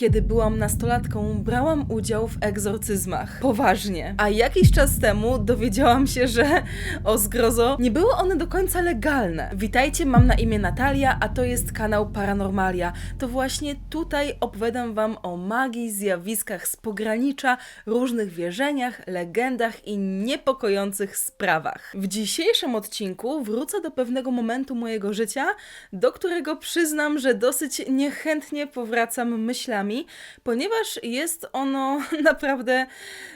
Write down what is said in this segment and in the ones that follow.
Kiedy byłam nastolatką, brałam udział w egzorcyzmach. Poważnie. A jakiś czas temu dowiedziałam się, że o zgrozo, nie były one do końca legalne. Witajcie, mam na imię Natalia, a to jest kanał Paranormalia. To właśnie tutaj opowiadam wam o magii, zjawiskach z pogranicza, różnych wierzeniach, legendach i niepokojących sprawach. W dzisiejszym odcinku wrócę do pewnego momentu mojego życia, do którego przyznam, że dosyć niechętnie powracam myślami, ponieważ jest ono naprawdę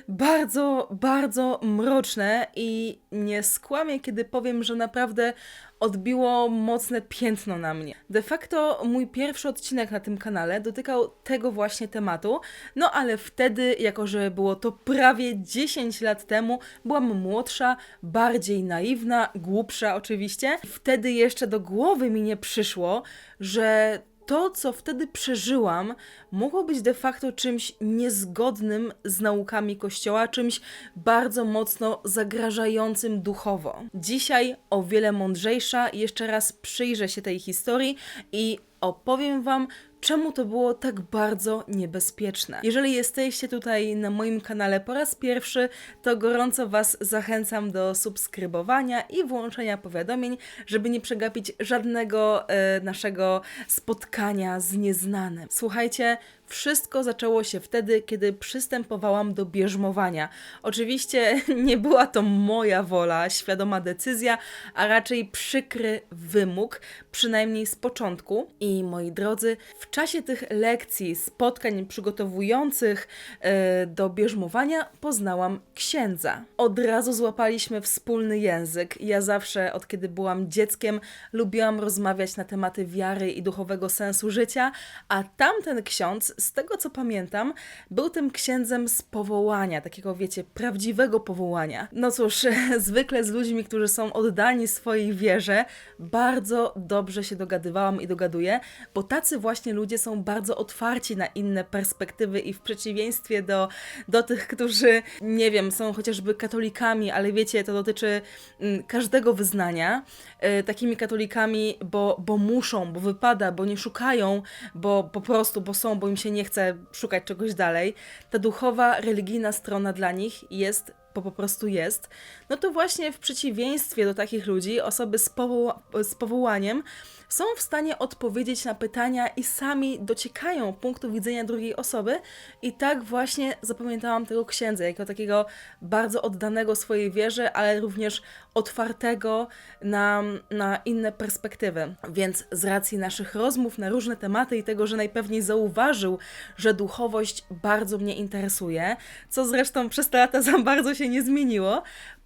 bardzo, bardzo mroczne i nie skłamię, kiedy powiem, że naprawdę odbiło mocne piętno na mnie. De facto mój pierwszy odcinek na tym kanale dotykał tego właśnie tematu, no ale wtedy, jako że było to prawie 10 lat temu, byłam młodsza, bardziej naiwna, głupsza oczywiście. Wtedy jeszcze do głowy mi nie przyszło, że to, co wtedy przeżyłam, mogło być de facto czymś niezgodnym z naukami Kościoła, czymś bardzo mocno zagrażającym duchowo. Dzisiaj o wiele mądrzejsza, jeszcze raz przyjrzę się tej historii i opowiem Wam, czemu to było tak bardzo niebezpieczne. Jeżeli jesteście tutaj na moim kanale po raz pierwszy, to gorąco Was zachęcam do subskrybowania i włączenia powiadomień, żeby nie przegapić żadnego e, naszego spotkania z nieznanym. Słuchajcie, wszystko zaczęło się wtedy, kiedy przystępowałam do bierzmowania. Oczywiście nie była to moja wola, świadoma decyzja, a raczej przykry wymóg, przynajmniej z początku. I moi drodzy, w czasie tych lekcji, spotkań przygotowujących e, do bierzmowania, poznałam księdza. Od razu złapaliśmy wspólny język. Ja zawsze, od kiedy byłam dzieckiem, lubiłam rozmawiać na tematy wiary i duchowego sensu życia, a tamten ksiądz, z tego co pamiętam, był tym księdzem z powołania, takiego wiecie, prawdziwego powołania. No cóż, zwykle z ludźmi, którzy są oddani swojej wierze, bardzo dobrze się dogadywałam i dogaduję, bo tacy właśnie ludzie są bardzo otwarci na inne perspektywy i w przeciwieństwie do, do tych, którzy, nie wiem, są chociażby katolikami, ale wiecie, to dotyczy mm, każdego wyznania, e, takimi katolikami, bo, bo muszą, bo wypada, bo nie szukają, bo po prostu, bo są, bo im się nie chce szukać czegoś dalej. Ta duchowa, religijna strona dla nich jest bo po prostu jest, no to właśnie w przeciwieństwie do takich ludzi, osoby z, powoła- z powołaniem są w stanie odpowiedzieć na pytania i sami dociekają punktu widzenia drugiej osoby. I tak właśnie zapamiętałam tego księdza, jako takiego bardzo oddanego swojej wierze, ale również otwartego na, na inne perspektywy. Więc z racji naszych rozmów na różne tematy i tego, że najpewniej zauważył, że duchowość bardzo mnie interesuje, co zresztą przez te lata za bardzo się nie zmieniło,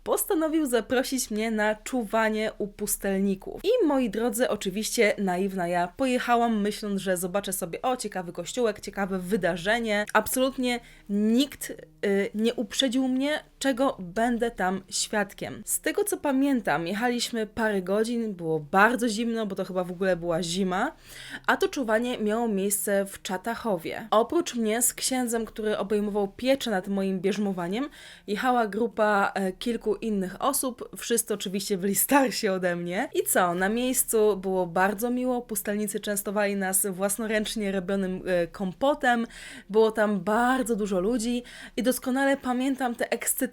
postanowił zaprosić mnie na czuwanie u pustelników. I moi drodzy, oczywiście naiwna ja, pojechałam myśląc, że zobaczę sobie, o ciekawy kościółek, ciekawe wydarzenie. Absolutnie nikt y, nie uprzedził mnie, czego będę tam świadkiem. Z tego co pamiętam, jechaliśmy parę godzin, było bardzo zimno, bo to chyba w ogóle była zima, a to czuwanie miało miejsce w Czatachowie. Oprócz mnie z księdzem, który obejmował pieczę nad moim bierzmowaniem, jechała grupa e, kilku innych osób, wszyscy oczywiście byli starsi ode mnie. I co, na miejscu było bardzo miło, pustelnicy częstowali nas własnoręcznie robionym e, kompotem, było tam bardzo dużo ludzi i doskonale pamiętam te ekscytacje,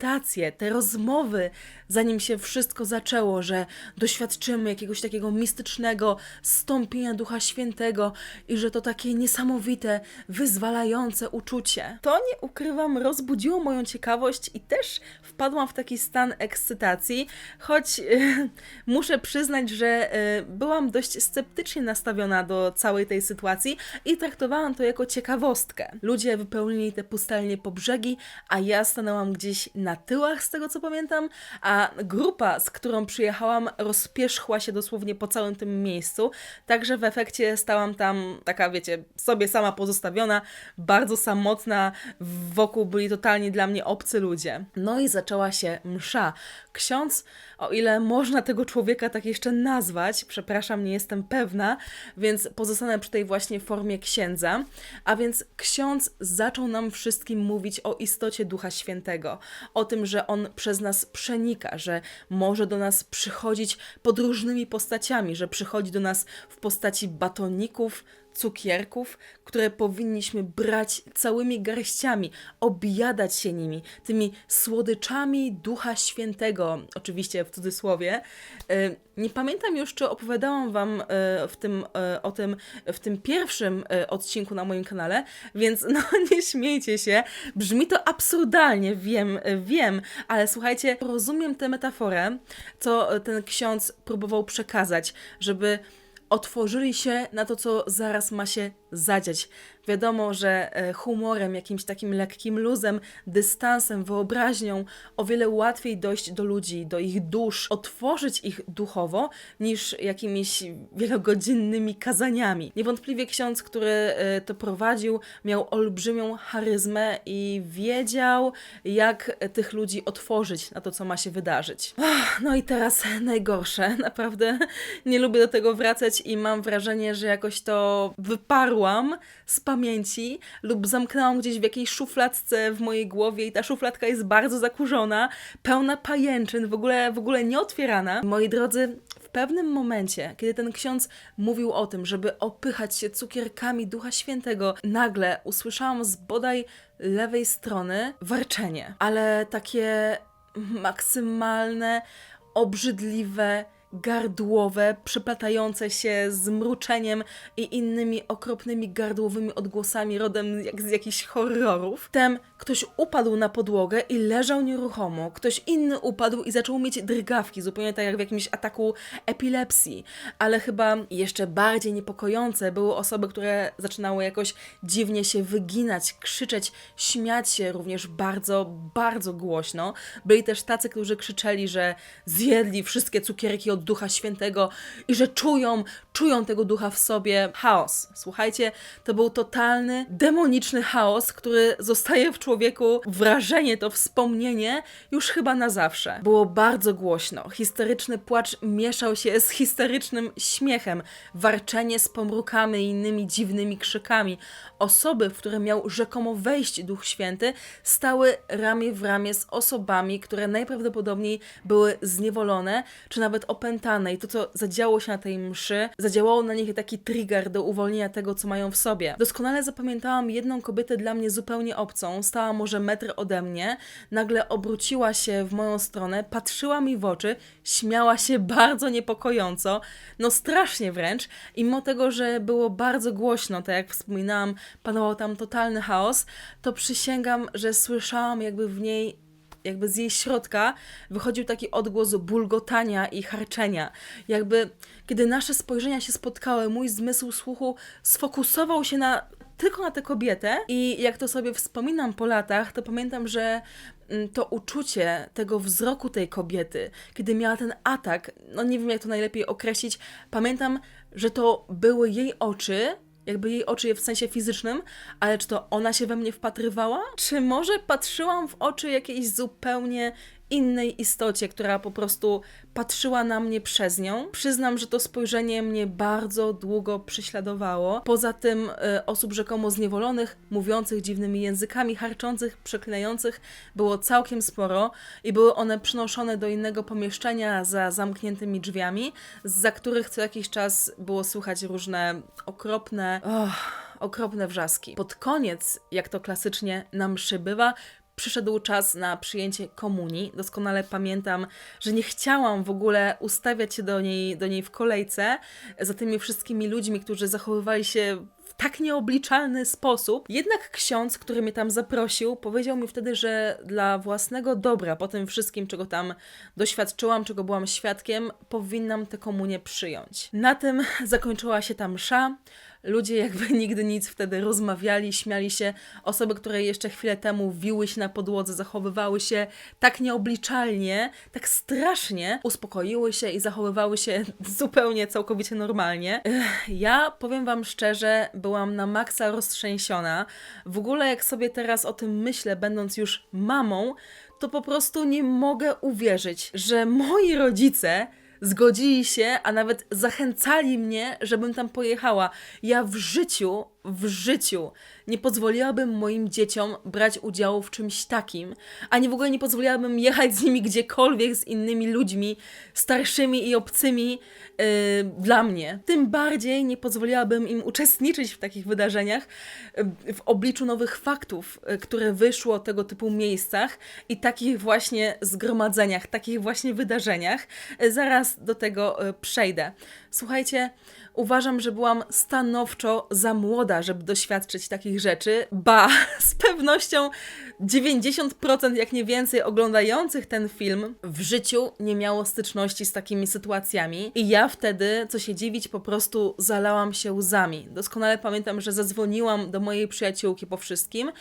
te rozmowy, zanim się wszystko zaczęło, że doświadczymy jakiegoś takiego mistycznego stąpienia Ducha Świętego i że to takie niesamowite, wyzwalające uczucie. To nie ukrywam, rozbudziło moją ciekawość i też wpadłam w taki stan ekscytacji, choć y, muszę przyznać, że y, byłam dość sceptycznie nastawiona do całej tej sytuacji i traktowałam to jako ciekawostkę. Ludzie wypełnili te pustelnie po brzegi, a ja stanęłam gdzieś na tyłach, z tego co pamiętam, a grupa, z którą przyjechałam, rozpierzchła się dosłownie po całym tym miejscu, także w efekcie stałam tam taka, wiecie, sobie sama pozostawiona, bardzo samotna, wokół byli totalnie dla mnie obcy ludzie. No i zaczęła się msza. Ksiądz, o ile można tego człowieka tak jeszcze nazwać, przepraszam, nie jestem pewna, więc pozostanę przy tej właśnie formie księdza, a więc ksiądz zaczął nam wszystkim mówić o istocie Ducha Świętego, o tym, że on przez nas przenika, że może do nas przychodzić pod różnymi postaciami, że przychodzi do nas w postaci batoników, cukierków, które powinniśmy brać całymi garściami, objadać się nimi, tymi słodyczami Ducha Świętego, oczywiście w cudzysłowie. Y, Nie pamiętam już, czy opowiadałam Wam y, w tym, y, o tym w tym pierwszym odcinku na moim kanale, więc no nie śmiejcie się, brzmi to absurdalnie, wiem, wiem, ale słuchajcie, rozumiem tę metaforę, co ten ksiądz próbował przekazać, żeby otworzyli się na to, co zaraz ma się zadziać. Wiadomo, że e, humorem, jakimś takim lekkim luzem, dystansem, wyobraźnią o wiele łatwiej dojść do ludzi, do ich dusz, otworzyć ich duchowo, niż jakimiś wielogodzinnymi kazaniami. Niewątpliwie ksiądz, który e, to prowadził, miał olbrzymią charyzmę i wiedział, jak tych ludzi otworzyć na to, co ma się wydarzyć. No i teraz najgorsze. Naprawdę nie lubię do tego wracać i mam wrażenie, że jakoś to z pamięci lub zamknęłam gdzieś w jakiejś szufladce w mojej głowie i ta szufladka jest bardzo zakurzona, pełna pajęczyn, w ogóle, w ogóle nieotwierana. Moi drodzy, w pewnym momencie, kiedy ten ksiądz mówił o tym, żeby opychać się cukierkami Ducha Świętego, nagle usłyszałam z bodaj lewej strony warczenie, ale takie maksymalne, obrzydliwe, gardłowe, przeplatające się z mruczeniem i innymi okropnymi gardłowymi odgłosami rodem jak z jakichś horrorów. Wtem ktoś upadł na podłogę i leżał nieruchomo. Ktoś inny upadł i zaczął mieć drgawki, zupełnie tak jak w jakimś ataku epilepsji. Ale chyba jeszcze bardziej niepokojące były osoby, które zaczynały jakoś dziwnie się wyginać, krzyczeć, śmiać się również bardzo, bardzo głośno. Byli też tacy, którzy krzyczeli, że zjedli wszystkie cukierki od Ducha Świętego i że czują, czują tego ducha w sobie. Chaos. Słuchajcie, to był totalny, demoniczny chaos, który zostaje w człowieku wrażenie, to wspomnienie już chyba na zawsze. Było bardzo głośno. Histeryczny płacz mieszał się z histerycznym śmiechem, warczenie z pomrukami i innymi dziwnymi krzykami. Osoby, w które miał rzekomo wejść Duch Święty, stały ramię w ramię z osobami, które najprawdopodobniej były zniewolone, czy nawet opętane. I to, co zadziało się na tej mszy, zadziałało na nich taki trigger do uwolnienia tego, co mają w sobie. Doskonale zapamiętałam jedną kobietę dla mnie zupełnie obcą, stała może metr ode mnie, nagle obróciła się w moją stronę, patrzyła mi w oczy, śmiała się bardzo niepokojąco, no strasznie wręcz, i mimo tego, że było bardzo głośno, tak jak wspominałam, panował tam totalny chaos, to przysięgam, że słyszałam jakby w niej jakby z jej środka wychodził taki odgłos bulgotania i harczenia. Jakby kiedy nasze spojrzenia się spotkały, mój zmysł słuchu sfokusował się na tylko na tę kobietę i jak to sobie wspominam po latach, to pamiętam, że mm, to uczucie tego wzroku tej kobiety, kiedy miała ten atak, no nie wiem jak to najlepiej określić, pamiętam, że to były jej oczy, jakby jej oczy w sensie fizycznym, ale czy to ona się we mnie wpatrywała? Czy może patrzyłam w oczy jakiejś zupełnie innej istocie, która po prostu patrzyła na mnie przez nią? Przyznam, że to spojrzenie mnie bardzo długo prześladowało. Poza tym e, osób rzekomo zniewolonych, mówiących dziwnymi językami, harczących, przeklinających było całkiem sporo i były one przynoszone do innego pomieszczenia za zamkniętymi drzwiami, za których co jakiś czas było słychać różne okropne, oh, okropne wrzaski. Pod koniec, jak to klasycznie nam przybywa, przyszedł czas na przyjęcie komunii. Doskonale pamiętam, że nie chciałam w ogóle ustawiać się do niej, do niej w kolejce za tymi wszystkimi ludźmi, którzy zachowywali się tak nieobliczalny sposób. Jednak ksiądz, który mnie tam zaprosił, powiedział mi wtedy, że dla własnego dobra, po tym wszystkim, czego tam doświadczyłam, czego byłam świadkiem, powinnam tę komunię przyjąć. Na tym zakończyła się ta msza. Ludzie jakby nigdy nic wtedy rozmawiali, śmiali się. Osoby, które jeszcze chwilę temu wiły się na podłodze, zachowywały się tak nieobliczalnie, tak strasznie, uspokoiły się i zachowywały się zupełnie, całkowicie normalnie. Ja powiem Wam szczerze, byłam na maksa roztrzęsiona. W ogóle jak sobie teraz o tym myślę, będąc już mamą, to po prostu nie mogę uwierzyć, że moi rodzice zgodzili się, a nawet zachęcali mnie, żebym tam pojechała. Ja w życiu w życiu nie pozwoliłabym moim dzieciom brać udziału w czymś takim, ani w ogóle nie pozwoliłabym jechać z nimi gdziekolwiek z innymi ludźmi, starszymi i obcymi yy, dla mnie. Tym bardziej nie pozwoliłabym im uczestniczyć w takich wydarzeniach yy, w obliczu nowych faktów, yy, które wyszło tego typu miejscach i takich właśnie zgromadzeniach, takich właśnie wydarzeniach. Yy, zaraz do tego yy, przejdę. Słuchajcie, uważam, że byłam stanowczo za młoda, żeby doświadczyć takich rzeczy. Ba, z pewnością 90% jak nie więcej oglądających ten film w życiu nie miało styczności z takimi sytuacjami. I ja wtedy, co się dziwić, po prostu zalałam się łzami. Doskonale pamiętam, że zadzwoniłam do mojej przyjaciółki po wszystkim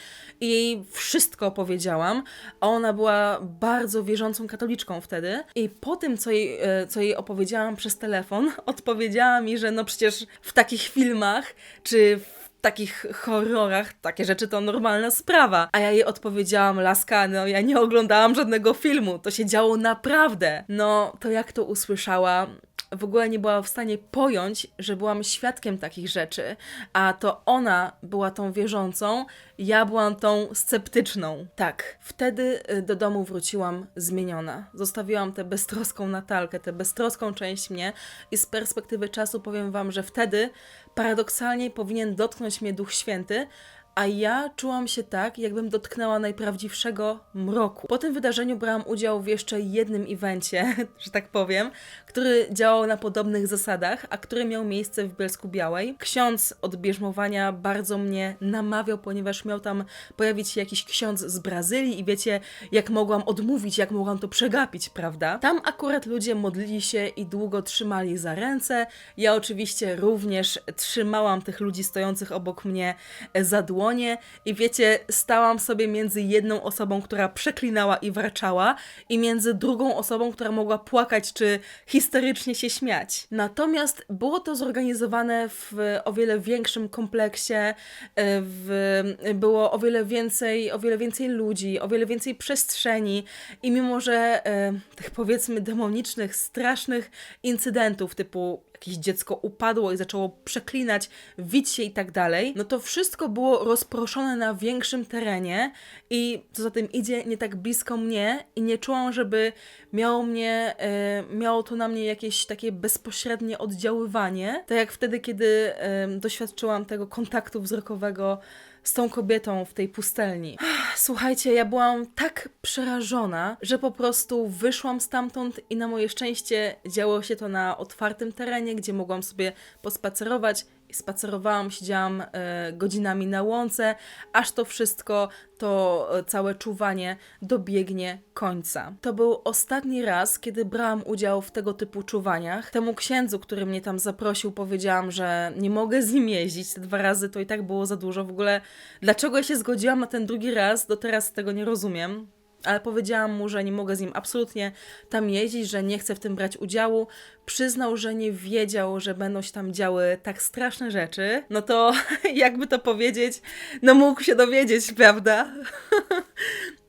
i jej wszystko opowiedziałam, a ona była bardzo wierzącą katoliczką wtedy. I po tym, co jej, e, co jej opowiedziałam przez telefon, odpowiedziała mi, że no przecież w takich filmach, czy w takich horrorach takie rzeczy to normalna sprawa. A ja jej odpowiedziałam, laska, no ja nie oglądałam żadnego filmu, to się działo naprawdę. No, to jak to usłyszała, w ogóle nie była w stanie pojąć, że byłam świadkiem takich rzeczy, a to ona była tą wierzącą, ja byłam tą sceptyczną. Tak, wtedy y, do domu wróciłam zmieniona. Zostawiłam tę beztroską Natalkę, tę beztroską część mnie i z perspektywy czasu powiem wam, że wtedy paradoksalnie powinien dotknąć mnie Duch Święty, a ja czułam się tak, jakbym dotknęła najprawdziwszego mroku. Po tym wydarzeniu brałam udział w jeszcze jednym evencie, że tak powiem, który działał na podobnych zasadach, a który miał miejsce w Bielsku Białej. Ksiądz od bierzmowania bardzo mnie namawiał, ponieważ miał tam pojawić się jakiś ksiądz z Brazylii i wiecie, jak mogłam odmówić, jak mogłam to przegapić, prawda? Tam akurat ludzie modlili się i długo trzymali za ręce. Ja oczywiście również trzymałam tych ludzi stojących obok mnie za dłoń i wiecie, stałam sobie między jedną osobą, która przeklinała i wraczała i między drugą osobą, która mogła płakać czy historycznie się śmiać. Natomiast było to zorganizowane w o wiele większym kompleksie, e, w, było o wiele więcej, o wiele więcej ludzi, o wiele więcej przestrzeni i mimo, że e, tych powiedzmy demonicznych, strasznych incydentów typu jakieś dziecko upadło i zaczęło przeklinać, wić się i tak dalej, no to wszystko było rozproszone na większym terenie i co za tym idzie, nie tak blisko mnie i nie czułam, żeby miało mnie, e, miało to na mnie jakieś takie bezpośrednie oddziaływanie, tak jak wtedy, kiedy e, doświadczyłam tego kontaktu wzrokowego z tą kobietą w tej pustelni. Słuchajcie, ja byłam tak przerażona, że po prostu wyszłam stamtąd i na moje szczęście działo się to na otwartym terenie, gdzie mogłam sobie pospacerować spacerowałam, siedziałam e, godzinami na łące, aż to wszystko, to e, całe czuwanie dobiegnie końca. To był ostatni raz, kiedy brałam udział w tego typu czuwaniach. Temu księdzu, który mnie tam zaprosił, powiedziałam, że nie mogę z nim jeździć. Te dwa razy to i tak było za dużo. W ogóle, dlaczego ja się zgodziłam na ten drugi raz, do teraz tego nie rozumiem ale powiedziałam mu, że nie mogę z nim absolutnie tam jeździć, że nie chcę w tym brać udziału. Przyznał, że nie wiedział, że będą się tam działy tak straszne rzeczy. No to jakby to powiedzieć, no mógł się dowiedzieć, prawda?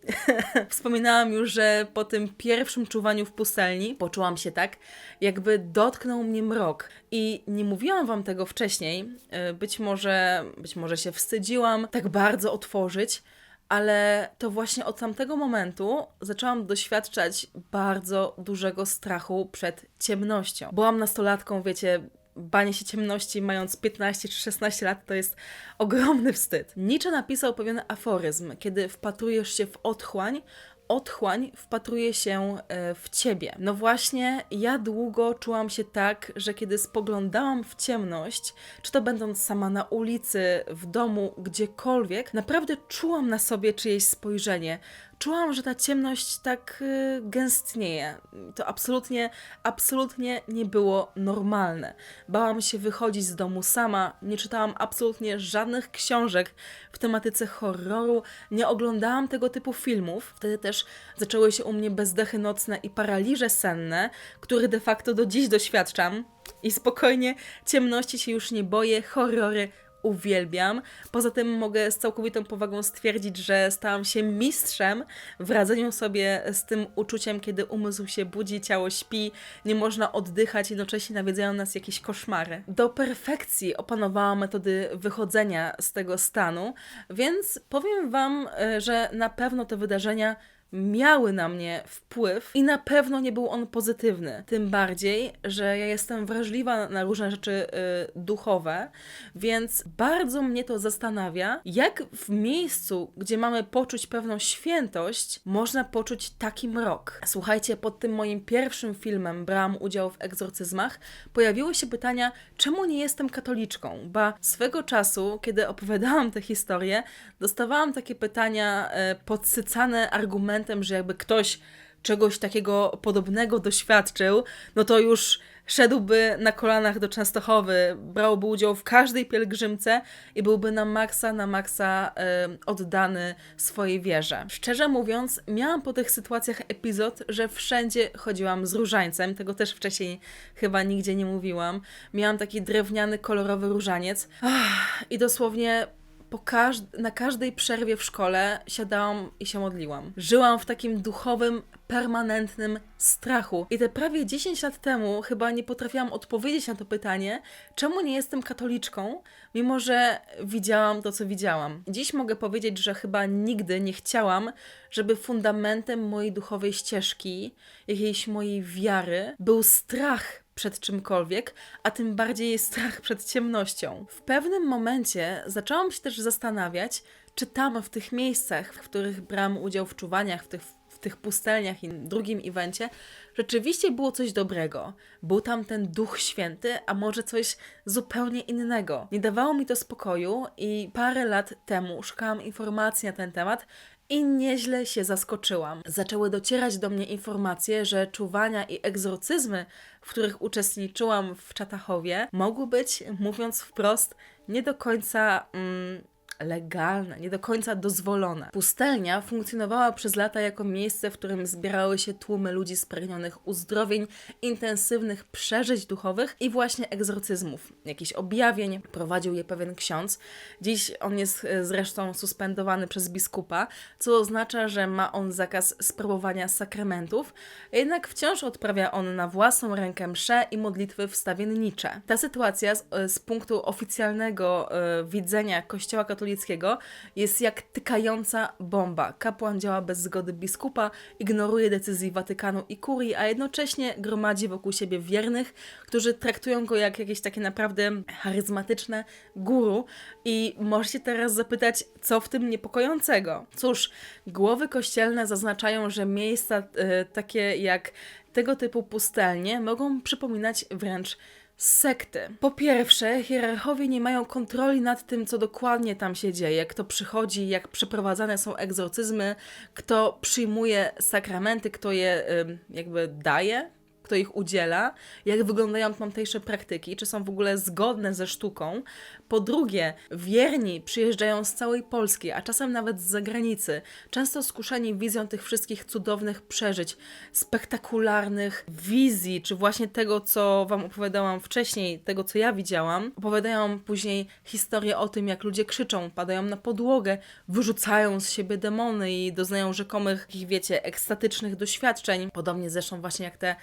Wspominałam już, że po tym pierwszym czuwaniu w pustelni poczułam się tak, jakby dotknął mnie mrok. I nie mówiłam wam tego wcześniej. E, być może, być może się wstydziłam tak bardzo otworzyć, ale to właśnie od tamtego momentu zaczęłam doświadczać bardzo dużego strachu przed ciemnością. Byłam nastolatką, wiecie, banie się ciemności mając 15 czy 16 lat to jest ogromny wstyd. Nietzsche napisał pewien aforyzm, kiedy wpatrujesz się w otchłań, otchłań wpatruje się e, w ciebie. No właśnie, ja długo czułam się tak, że kiedy spoglądałam w ciemność, czy to będąc sama na ulicy, w domu, gdziekolwiek, naprawdę czułam na sobie czyjeś spojrzenie czułam, że ta ciemność tak y, gęstnieje. To absolutnie, absolutnie nie było normalne. Bałam się wychodzić z domu sama, nie czytałam absolutnie żadnych książek w tematyce horroru, nie oglądałam tego typu filmów. Wtedy też zaczęły się u mnie bezdechy nocne i paraliże senne, których de facto do dziś doświadczam. I spokojnie, ciemności się już nie boję, horrory uwielbiam. Poza tym mogę z całkowitą powagą stwierdzić, że stałam się mistrzem w radzeniu sobie z tym uczuciem, kiedy umysł się budzi, ciało śpi, nie można oddychać, jednocześnie nawiedzają nas jakieś koszmary. Do perfekcji opanowałam metody wychodzenia z tego stanu, więc powiem Wam, e, że na pewno te wydarzenia miały na mnie wpływ i na pewno nie był on pozytywny. Tym bardziej, że ja jestem wrażliwa na różne rzeczy y, duchowe, więc bardzo mnie to zastanawia, jak w miejscu, gdzie mamy poczuć pewną świętość, można poczuć taki mrok. Słuchajcie, pod tym moim pierwszym filmem brałam udział w egzorcyzmach, pojawiły się pytania, czemu nie jestem katoliczką? Ba swego czasu, kiedy opowiadałam tę historię, dostawałam takie pytania y, podsycane argumentem, że jakby ktoś czegoś takiego podobnego doświadczył, no to już szedłby na kolanach do Częstochowy, brałby udział w każdej pielgrzymce i byłby na maksa, na maksa y, oddany swojej wierze. Szczerze mówiąc, miałam po tych sytuacjach epizod, że wszędzie chodziłam z różańcem, tego też wcześniej chyba nigdzie nie mówiłam. Miałam taki drewniany, kolorowy różaniec Ach, i dosłownie po każ na każdej przerwie w szkole siadałam i się modliłam. Żyłam w takim duchowym, permanentnym strachu. I te prawie 10 lat temu chyba nie potrafiłam odpowiedzieć na to pytanie, czemu nie jestem katoliczką, mimo że widziałam to, co widziałam. Dziś mogę powiedzieć, że chyba nigdy nie chciałam, żeby fundamentem mojej duchowej ścieżki, jakiejś mojej wiary, był strach przed czymkolwiek, a tym bardziej strach przed ciemnością. W pewnym momencie zaczęłam się też zastanawiać, czy tam w tych miejscach, w których brałam udział w czuwaniach, w tych, w tych pustelniach i drugim evencie, rzeczywiście było coś dobrego. Był tam ten Duch Święty, a może coś zupełnie innego. Nie dawało mi to spokoju i parę lat temu szukałam informacji na ten temat i nieźle się zaskoczyłam. Zaczęły docierać do mnie informacje, że czuwania i egzorcyzmy, w których uczestniczyłam w Czatachowie, mogły być, mówiąc wprost, nie do końca. Mm, legalne, nie do końca dozwolone. Pustelnia funkcjonowała przez lata jako miejsce, w którym zbierały się tłumy ludzi spragnionych uzdrowień, intensywnych przeżyć duchowych i właśnie egzorcyzmów, jakichś objawień. Prowadził je pewien ksiądz. Dziś on jest e, zresztą suspendowany przez biskupa, co oznacza, że ma on zakaz sprawowania sakramentów, jednak wciąż odprawia on na własną rękę msze i modlitwy wstawiennicze. Ta sytuacja z, e, z punktu oficjalnego y, widzenia Kościoła katolickiego katolickiego jest jak tykająca bomba. Kapłan działa bez zgody biskupa, ignoruje decyzji Watykanu i kurii, a jednocześnie gromadzi wokół siebie wiernych, którzy traktują go jak jakieś takie naprawdę charyzmatyczne guru. I możecie teraz zapytać, co w tym niepokojącego? Cóż, głowy kościelne zaznaczają, że miejsca y, takie jak tego typu pustelnie mogą przypominać wręcz sekty. Po pierwsze, hierarchowie nie mają kontroli nad tym, co dokładnie tam się dzieje, kto przychodzi, jak przeprowadzane są egzorcyzmy, kto przyjmuje sakramenty, kto je jakby daje kto ich udziela, jak wyglądają tamtejsze praktyki, czy są w ogóle zgodne ze sztuką. Po drugie, wierni przyjeżdżają z całej Polski, a czasem nawet z zagranicy, często skuszeni wizją tych wszystkich cudownych przeżyć, spektakularnych wizji, czy właśnie tego, co Wam opowiadałam wcześniej, tego, co ja widziałam. Opowiadają później historię o tym, jak ludzie krzyczą, padają na podłogę, wyrzucają z siebie demony i doznają rzekomych, wiecie, ekstatycznych doświadczeń. Podobnie zresztą właśnie jak te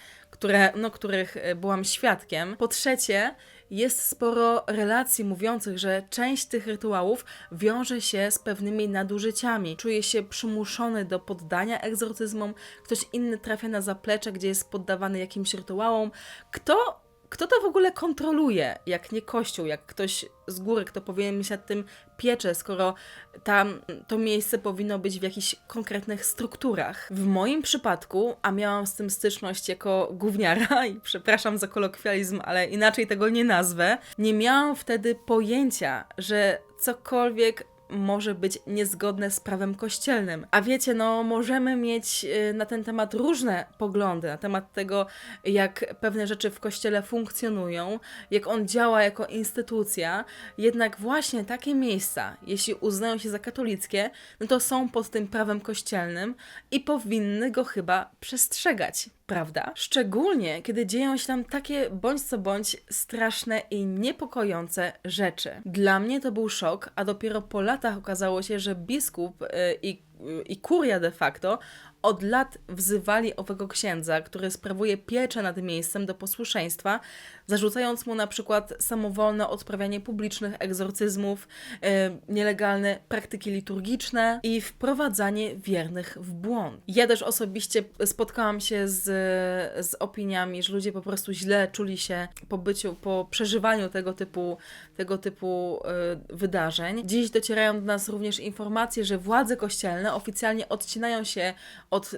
które, no, których e, byłam świadkiem. Po trzecie, jest sporo relacji mówiących, że część tych rytuałów wiąże się z pewnymi nadużyciami. Czuje się przymuszony do poddania egzorcyzmom, ktoś inny trafia na zaplecze, gdzie jest poddawany jakimś rytuałom. Kto kto to w ogóle kontroluje, jak nie Kościół, jak ktoś z góry, kto powinien się nad tym piecze, skoro tam to miejsce powinno być w jakichś konkretnych strukturach. W moim przypadku, a miałam z tym styczność jako gówniara, i przepraszam za kolokwializm, ale inaczej tego nie nazwę, nie miałam wtedy pojęcia, że cokolwiek może być niezgodne z prawem kościelnym. A wiecie, no możemy mieć y, na ten temat różne poglądy, na temat tego, jak pewne rzeczy w kościele funkcjonują, jak on działa jako instytucja, jednak właśnie takie miejsca, jeśli uznają się za katolickie, no to są pod tym prawem kościelnym i powinny go chyba przestrzegać prawda? Szczególnie, kiedy dzieją się tam takie bądź co bądź straszne i niepokojące rzeczy. Dla mnie to był szok, a dopiero po latach okazało się, że biskup y, i, i kuria de facto od lat wzywali owego księdza, który sprawuje pieczę nad miejscem do posłuszeństwa, zarzucając mu na przykład samowolne odprawianie publicznych egzorcyzmów, e, nielegalne praktyki liturgiczne i wprowadzanie wiernych w błąd. Ja też osobiście spotkałam się z, z opiniami, że ludzie po prostu źle czuli się po byciu, po przeżywaniu tego typu, tego typu e, wydarzeń. Dziś docierają do nas również informacje, że władze kościelne oficjalnie odcinają się od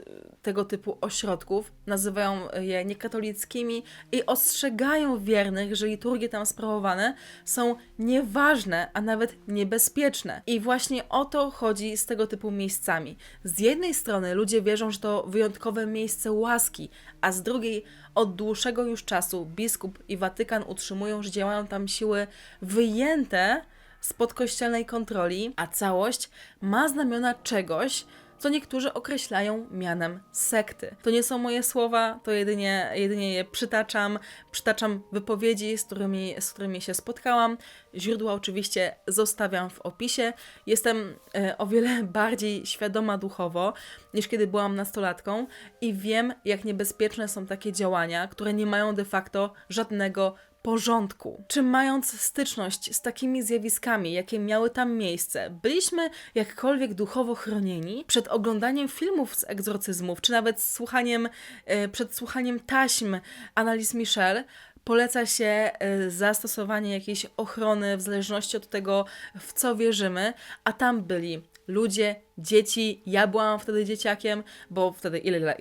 tego typu ośrodków, nazywają je niekatolickimi i ostrzegają wiernych, że liturgie tam sprawowane są nieważne, a nawet niebezpieczne. I właśnie o to chodzi z tego typu miejscami. Z jednej strony ludzie wierzą, że to wyjątkowe miejsce łaski, a z drugiej od dłuższego już czasu biskup i Watykan utrzymują, że działają tam siły wyjęte spod kościelnej kontroli, a całość ma znamiona czegoś, co niektórzy określają mianem sekty. To nie są moje słowa, to jedynie, jedynie je przytaczam, przytaczam wypowiedzi, z którymi, z którymi się spotkałam. Źródła oczywiście zostawiam w opisie. Jestem e, o wiele bardziej świadoma duchowo niż kiedy byłam nastolatką i wiem, jak niebezpieczne są takie działania, które nie mają de facto żadnego porządku. Czy mając styczność z takimi zjawiskami, jakie miały tam miejsce, byliśmy jakkolwiek duchowo chronieni przed oglądaniem filmów z egzorcyzmów, czy nawet słuchaniem, e, przed słuchaniem taśm Annalise Michel, poleca się e, zastosowanie jakiejś ochrony w zależności od tego, w co wierzymy, a tam byli ludzie, dzieci, ja byłam wtedy dzieciakiem, bo wtedy ile,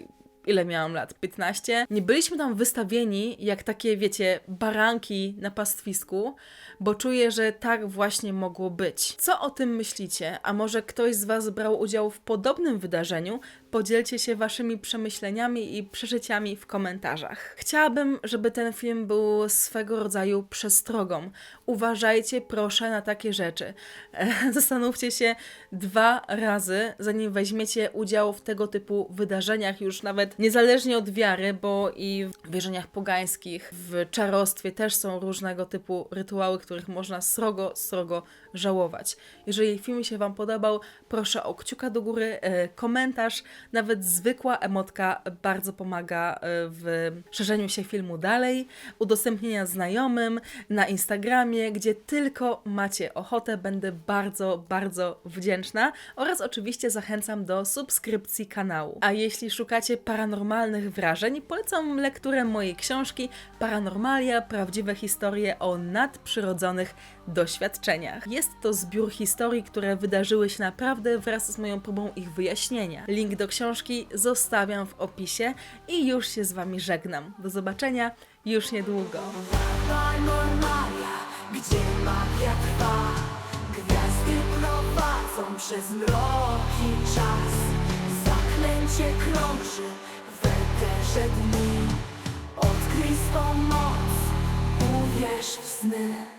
ile miałam lat? 15. Nie byliśmy tam wystawieni jak takie, wiecie, baranki na pastwisku, bo czuję, że tak właśnie mogło być. Co o tym myślicie? A może ktoś z Was brał udział w podobnym wydarzeniu? Podzielcie się Waszymi przemyśleniami i przeżyciami w komentarzach. Chciałabym, żeby ten film był swego rodzaju przestrogą. Uważajcie proszę na takie rzeczy. Zastanówcie się dwa razy, zanim weźmiecie udział w tego typu wydarzeniach, już nawet niezależnie od wiary, bo i w wierzeniach pogańskich, w czarostwie też są różnego typu rytuały, których można srogo, srogo żałować. Jeżeli film się Wam podobał, proszę o kciuka do góry, e, komentarz, nawet zwykła emotka bardzo pomaga e, w szerzeniu się filmu dalej, udostępnienia znajomym na Instagramie, gdzie tylko macie ochotę, będę bardzo, bardzo wdzięczna oraz oczywiście zachęcam do subskrypcji kanału. A jeśli szukacie paranormalnych wrażeń, polecam lekturę mojej książki Paranormalia prawdziwe historie o nadprzyrodzonych doświadczeniach. Jest to zbiór historii, które wydarzyły się naprawdę wraz z moją próbą ich wyjaśnienia. Link do książki zostawiam w opisie i już się z Wami żegnam. Do zobaczenia już niedługo. Paranormalia, gdzie magia trwa Gwiazdy prowadzą przez mrok i czas krąży eterze dni Odkryj swą moc, uwierz w sny